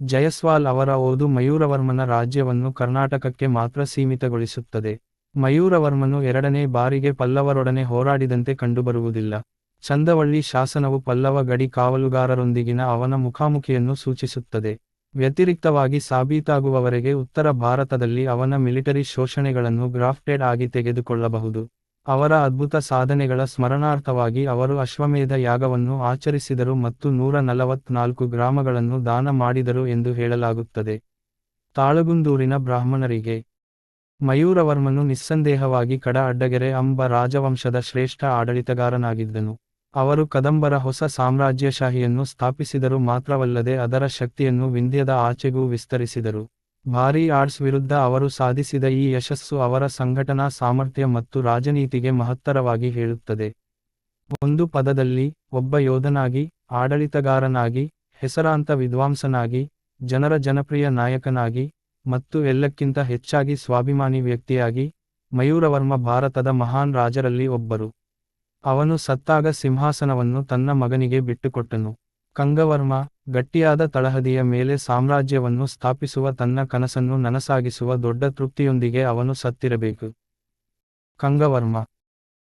ಜಯಸ್ವಾಲ್ ಅವರ ಓದು ಮಯೂರವರ್ಮನ ರಾಜ್ಯವನ್ನು ಕರ್ನಾಟಕಕ್ಕೆ ಮಾತ್ರ ಸೀಮಿತಗೊಳಿಸುತ್ತದೆ. ಮಯೂರವರ್ಮನು ಎರಡನೇ ಬಾರಿಗೆ ಪಲ್ಲವರೊಡನೆ ಹೋರಾಡಿದಂತೆ ಕಂಡುಬರುವುದಿಲ್ಲ. ಚಂದವಳ್ಳಿ ಶಾಸನವು ಪಲ್ಲವ ಗಡಿ ಕಾವಲುಗಾರರೊಂದಿಗಿನ ಅವನ ಮುಖಾಮುಖಿಯನ್ನು ಸೂಚಿಸುತ್ತದೆ. ವ್ಯತಿರಿಕ್ತವಾಗಿ ಸಾಬೀತಾಗುವವರೆಗೆ ಉತ್ತರ ಭಾರತದಲ್ಲಿ ಅವನ ಮಿಲಿಟರಿ ಶೋಷಣೆಗಳನ್ನು ಗ್ರಾಫ್ಟೆಡ್ ಆಗಿ ತೆಗೆದುಕೊಳ್ಳಬಹುದು. ಅವರ ಅದ್ಭುತ ಸಾಧನೆಗಳ ಸ್ಮರಣಾರ್ಥವಾಗಿ ಅವರು ಅಶ್ವಮೇಧ ಯಾಗವನ್ನು ಆಚರಿಸಿದರು ಮತ್ತು ನೂರ ನಲವತ್ನಾಲ್ಕು ಗ್ರಾಮಗಳನ್ನು ದಾನ ಮಾಡಿದರು ಎಂದು ಹೇಳಲಾಗುತ್ತದೆ. ತಾಳಗುಂದೂರಿನ ಬ್ರಾಹ್ಮಣರಿಗೆ ಮಯೂರವರ್ಮನು ನಿಸ್ಸಂದೇಹವಾಗಿ ಕಡ ಅಡ್ಡಗೆರೆ ಅಂಬ ರಾಜವಂಶದ ಶ್ರೇಷ್ಠ ಆಡಳಿತಗಾರನಾಗಿದ್ದನು. ಅವರು ಕದಂಬರ ಹೊಸ ಸಾಮ್ರಾಜ್ಯಶಾಹಿಯನ್ನು ಸ್ಥಾಪಿಸಿದರು ಮಾತ್ರವಲ್ಲದೆ ಅದರ ಶಕ್ತಿಯನ್ನು ವಿಂಧ್ಯದ ಆಚೆಗೂ ವಿಸ್ತರಿಸಿದರು. ಭಾರೀ ಆಡ್ಸ್ ವಿರುದ್ಧ ಅವರು ಸಾಧಿಸಿದ ಈ ಯಶಸ್ಸು ಅವರ ಸಂಘಟನಾ ಸಾಮರ್ಥ್ಯ ಮತ್ತು ರಾಜನೀತಿಗೆ ಮಹತ್ತರವಾಗಿ ಹೇಳುತ್ತದೆ. ಒಂದು ಪದದಲ್ಲಿ, ಒಬ್ಬ ಯೋಧನಾಗಿ, ಆಡಳಿತಗಾರನಾಗಿ, ಹೆಸರಾಂತ ವಿದ್ವಾಂಸನಾಗಿ, ಜನರ ಜನಪ್ರಿಯ ನಾಯಕನಾಗಿ, ಮತ್ತು ಎಲ್ಲಕ್ಕಿಂತ ಹೆಚ್ಚಾಗಿ ಸ್ವಾಭಿಮಾನಿ ವ್ಯಕ್ತಿಯಾಗಿ, ಮಯೂರವರ್ಮ ಭಾರತದ ಮಹಾನ್ ರಾಜರಲ್ಲಿ ಒಬ್ಬರು. ಅವನು ಸತ್ತಾಗ ಸಿಂಹಾಸನವನ್ನು ತನ್ನ ಮಗನಿಗೆ ಬಿಟ್ಟುಕೊಟ್ಟನು. ಕಂಗವರ್ಮ, ಗಟ್ಟಿಯಾದ ತಳಹದಿಯ ಮೇಲೆ ಸಾಮ್ರಾಜ್ಯವನ್ನು ಸ್ಥಾಪಿಸುವ ತನ್ನ ಕನಸನ್ನು ನನಸಾಗಿಸುವ ದೊಡ್ಡ ತೃಪ್ತಿಯೊಂದಿಗೆ ಅವನು ಸತ್ತಿರಬೇಕು. ಕಂಗವರ್ಮ.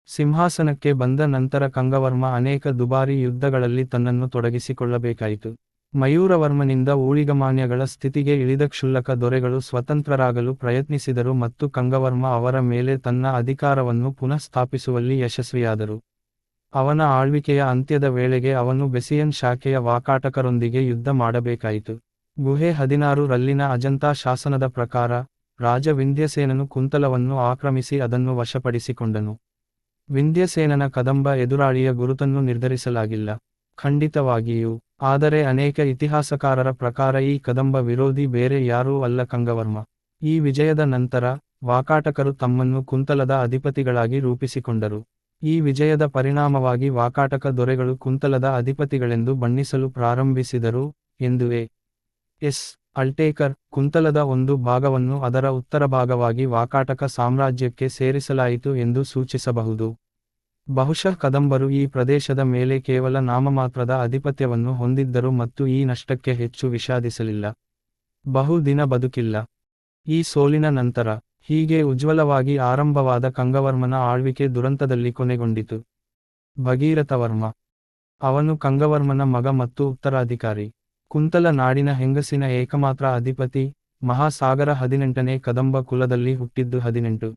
ಸಿಂಹಾಸನಕ್ಕೆ ಬಂದ ನಂತರ ಕಂಗವರ್ಮ ಅನೇಕ ದುಬಾರಿ ಯುದ್ಧಗಳಲ್ಲಿ ತನ್ನನ್ನು ತೊಡಗಿಸಿಕೊಳ್ಳಬೇಕಾಯಿತು. ಮಯೂರವರ್ಮನಿಂದ ಊಳಿಗಮಾನ್ಯಗಳ ಸ್ಥಿತಿಗೆ ಇಳಿದ ಕ್ಷುಲ್ಲಕ ದೊರೆಗಳು ಸ್ವತಂತ್ರರಾಗಲು ಪ್ರಯತ್ನಿಸಿದರು ಮತ್ತು ಕಂಗವರ್ಮ ಅವರ ಮೇಲೆ ತನ್ನ ಅಧಿಕಾರವನ್ನು ಪುನಃ ಸ್ಥಾಪಿಸುವಲ್ಲಿ ಯಶಸ್ವಿಯಾದರು. ಅವನ ಆಳ್ವಿಕೆಯ ಅಂತ್ಯದ ವೇಳೆಗೆ ಅವನು ಬೆಸಿಯನ್ ಶಾಖೆಯ ವಾಕಾಟಕರೊಂದಿಗೆ ಯುದ್ಧ ಮಾಡಬೇಕಾಯಿತು. ಗುಹೆ ಹದಿನಾರು ರಲ್ಲಿನ ಅಜಂತಾ ಶಾಸನದ ಪ್ರಕಾರ, ರಾಜ ವಿಂಧ್ಯಸೇನನು ಕುಂತಲವನ್ನು ಆಕ್ರಮಿಸಿ ಅದನ್ನು ವಶಪಡಿಸಿಕೊಂಡನು. ವಿಂಧ್ಯಸೇನನ ಕದಂಬ ಎದುರಾಳಿಯ ಗುರುತನ್ನು ನಿರ್ಧರಿಸಲಾಗಿಲ್ಲ. ಖಂಡಿತವಾಗಿಯೂ, ಆದರೆ ಅನೇಕ ಇತಿಹಾಸಕಾರರ ಪ್ರಕಾರ ಈ ಕದಂಬ ವಿರೋಧಿ ಬೇರೆ ಯಾರೂ ಅಲ್ಲ ಕಂಗವರ್ಮ. ಈ ವಿಜಯದ ನಂತರ, ವಾಕಾಟಕರು ತಮ್ಮನ್ನು ಕುಂತಲದ ಅಧಿಪತಿಗಳಾಗಿ ರೂಪಿಸಿಕೊಂಡರು. ಈ ವಿಜಯದ ಪರಿಣಾಮವಾಗಿ ವಾಕಾಟಕ ದೊರೆಗಳು ಕುಂತಲದ ಅಧಿಪತಿಗಳೆಂದು ಬಣ್ಣಿಸಲು ಪ್ರಾರಂಭಿಸಿದರು, ಎಂದು ಎಸ್. ಅಲ್ಟೇಕರ್ ಕುಂತಲದ ಒಂದು ಭಾಗವನ್ನು ಅದರ ಉತ್ತರ ಭಾಗವಾಗಿ ವಾಕಾಟಕ ಸಾಮ್ರಾಜ್ಯಕ್ಕೆ ಸೇರಿಸಲಾಯಿತು ಎಂದು ಸೂಚಿಸಬಹುದು. ಬಹುಶಃ ಕದಂಬರು ಈ ಪ್ರದೇಶದ ಮೇಲೆ ಕೇವಲ ನಾಮಮಾತ್ರದ ಅಧಿಪತ್ಯವನ್ನು ಹೊಂದಿದ್ದರು ಮತ್ತು ಈ ನಷ್ಟಕ್ಕೆ ಹೆಚ್ಚು ವಿಷಾದಿಸಲಿಲ್ಲ. ಬಹು ದಿನ ಬದುಕಿಲ್ಲ. ಈ ಸೋಲಿನ ನಂತರ ಹೀಗೆ ಉಜ್ವಲವಾಗಿ ಆರಂಭವಾದ ಕಂಗವರ್ಮನ ಆಳ್ವಿಕೆ ದುರಂತದಲ್ಲಿ ಕೊನೆಗೊಂಡಿತು. ಭಗೀರಥವರ್ಮ. ಅವನು ಕಂಗವರ್ಮನ ಮಗ ಮತ್ತು ಉತ್ತರಾಧಿಕಾರಿ. ಕುಂತಲ ನಾಡಿನ ಹೆಂಗಸಿನ ಏಕಮಾತ್ರ ಅಧಿಪತಿ, ಮಹಾಸಾಗರ ಹದಿನೆಂಟನೇ ಕದಂಬ ಕುಲದಲ್ಲಿ ಹುಟ್ಟಿದ್ದು ಹದಿನೆಂಟು.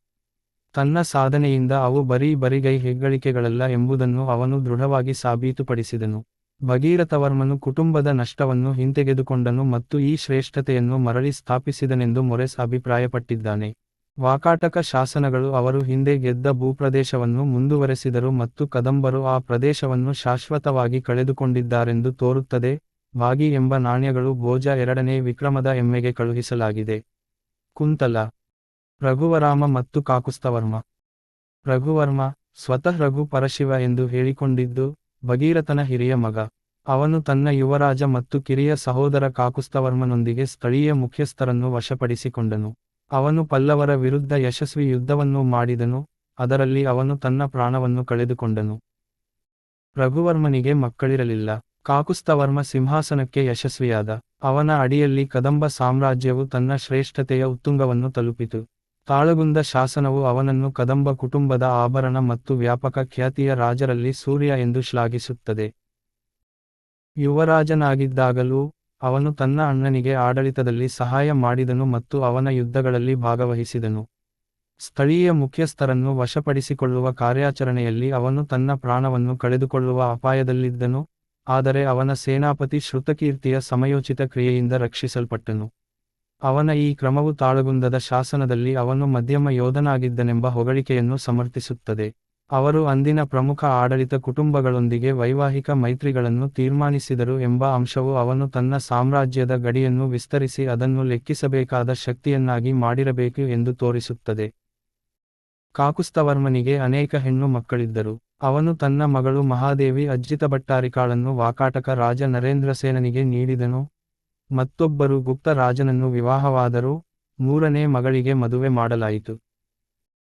ತನ್ನ ಸಾಧನೆಯಿಂದ ಅವು ಬರೀ ಬರಿಗೈ ಹೆಗ್ಗಳಿಕೆಗಳಲ್ಲ ಎಂಬುದನ್ನು ಅವನು ದೃಢವಾಗಿ ಸಾಬೀತುಪಡಿಸಿದನು. ಭಗೀರಥವರ್ಮನು ಕುಟುಂಬದ ನಷ್ಟವನ್ನು ಹಿಂತೆಗೆದುಕೊಂಡನು ಮತ್ತು ಈ ಶ್ರೇಷ್ಠತೆಯನ್ನು ಮರಳಿ ಸ್ಥಾಪಿಸಿದನೆಂದು ಮೊರೆಸ್ ಅಭಿಪ್ರಾಯಪಟ್ಟಿದ್ದಾನೆ. ವಾಕಾಟಕ ಶಾಸನಗಳು ಅವರು ಹಿಂದೆ ಗೆದ್ದ ಭೂಪ್ರದೇಶವನ್ನು ಮುಂದುವರೆಸಿದರು ಮತ್ತು ಕದಂಬರು ಆ ಪ್ರದೇಶವನ್ನು ಶಾಶ್ವತವಾಗಿ ಕಳೆದುಕೊಂಡಿದ್ದಾರೆಂದು ತೋರುತ್ತದೆ. ವಾಗಿ ಎಂಬ ನಾಣ್ಯಗಳು ಭೋಜ ಎರಡನೇ ವಿಕ್ರಮದ ಎಮ್ಮೆಗೆ ಕಳುಹಿಸಲಾಗಿದೆ. ಕುಂತಲ, ರಘುವರಾಮ ಮತ್ತು ಕಾಕುಸ್ತವರ್ಮ. ರಘುವರ್ಮ, ಸ್ವತಃ ರಘು ಪರಶಿವ ಎಂದು ಹೇಳಿಕೊಂಡಿದ್ದು, ಭಗೀರಥನ ಹಿರಿಯ ಮಗ. ಅವನು ತನ್ನ ಯುವರಾಜ ಮತ್ತು ಕಿರಿಯ ಸಹೋದರ ಕಾಕುಸ್ತವರ್ಮನೊಂದಿಗೆ ಸ್ಥಳೀಯ ಮುಖ್ಯಸ್ಥರನ್ನು ವಶಪಡಿಸಿಕೊಂಡನು. ಅವನು ಪಲ್ಲವರ ವಿರುದ್ಧ ಯಶಸ್ವಿ ಯುದ್ಧವನ್ನು ಮಾಡಿದನು, ಅದರಲ್ಲಿ ಅವನು ತನ್ನ ಪ್ರಾಣವನ್ನು ಕಳೆದುಕೊಂಡನು. ರಘುವರ್ಮನಿಗೆ ಮಕ್ಕಳಿರಲಿಲ್ಲ, ಕಾಕುಸ್ತವರ್ಮ ಸಿಂಹಾಸನಕ್ಕೆ ಯಶಸ್ವಿಯಾದ, ಅವನ ಅಡಿಯಲ್ಲಿ ಕದಂಬ ಸಾಮ್ರಾಜ್ಯವು ತನ್ನ ಶ್ರೇಷ್ಠತೆಯ ಉತ್ತುಂಗವನ್ನು ತಲುಪಿತು. ತಾಳಗುಂದ ಶಾಸನವು ಅವನನ್ನು ಕದಂಬ ಕುಟುಂಬದ ಆಭರಣ ಮತ್ತು ವ್ಯಾಪಕ ಖ್ಯಾತಿಯ ರಾಜರಲ್ಲಿ ಸೂರ್ಯ ಎಂದು ಶ್ಲಾಘಿಸುತ್ತದೆ. ಯುವರಾಜನಾಗಿದ್ದಾಗಲೂ ಅವನು ತನ್ನ ಅಣ್ಣನಿಗೆ ಆಡಳಿತದಲ್ಲಿ ಸಹಾಯ ಮಾಡಿದನು ಮತ್ತು ಅವನ ಯುದ್ಧಗಳಲ್ಲಿ ಭಾಗವಹಿಸಿದನು. ಸ್ಥಳೀಯ ಮುಖ್ಯಸ್ಥರನ್ನು ವಶಪಡಿಸಿಕೊಳ್ಳುವ ಕಾರ್ಯಾಚರಣೆಯಲ್ಲಿ ಅವನು ತನ್ನ ಪ್ರಾಣವನ್ನು ಕಳೆದುಕೊಳ್ಳುವ ಅಪಾಯದಲ್ಲಿದ್ದನು, ಆದರೆ ಅವನ ಸೇನಾಪತಿ ಶ್ರುತಕೀರ್ತಿಯ ಸಮಯೋಚಿತ ಕ್ರಿಯೆಯಿಂದ ರಕ್ಷಿಸಲ್ಪಟ್ಟನು. ಅವನ ಈ ಕ್ರಮವು ತಾಳಗುಂದದ ಶಾಸನದಲ್ಲಿ ಅವನು ಮಧ್ಯಮ ಯೋಧನಾಗಿದ್ದನೆಂಬ ಹೊಗಳಿಕೆಯನ್ನು ಸಮರ್ಥಿಸುತ್ತದೆ. ಅವರು ಅಂದಿನ ಪ್ರಮುಖ ಆಡಳಿತ ಕುಟುಂಬಗಳೊಂದಿಗೆ ವೈವಾಹಿಕ ಮೈತ್ರಿಗಳನ್ನು ತೀರ್ಮಾನಿಸಿದರು ಎಂಬ ಅಂಶವು ಅವನು ತನ್ನ ಸಾಮ್ರಾಜ್ಯದ ಗಡಿಯನ್ನು ವಿಸ್ತರಿಸಿ ಅದನ್ನು ಲೆಕ್ಕಿಸಬೇಕಾದ ಶಕ್ತಿಯನ್ನಾಗಿ ಮಾಡಿರಬೇಕು ಎಂದು ತೋರಿಸುತ್ತದೆ. ಕಾಕುಸ್ತವರ್ಮನಿಗೆ ಅನೇಕ ಹೆಣ್ಣು ಮಕ್ಕಳಿದ್ದರು. ಅವನು ತನ್ನ ಮಗಳು ಮಹಾದೇವಿ ಅಜ್ಜಿತ ಭಟ್ಟಾರಿಕಾಳನ್ನು ವಾಕಾಟಕ ರಾಜ ನರೇಂದ್ರಸೇನನಿಗೆ ನೀಡಿದನು. ಮತ್ತೊಬ್ಬರು ಗುಪ್ತ ರಾಜನನ್ನು ವಿವಾಹವಾದರೂ. ಮೂರನೇ ಮಗಳಿಗೆ ಮದುವೆ ಮಾಡಲಾಯಿತು.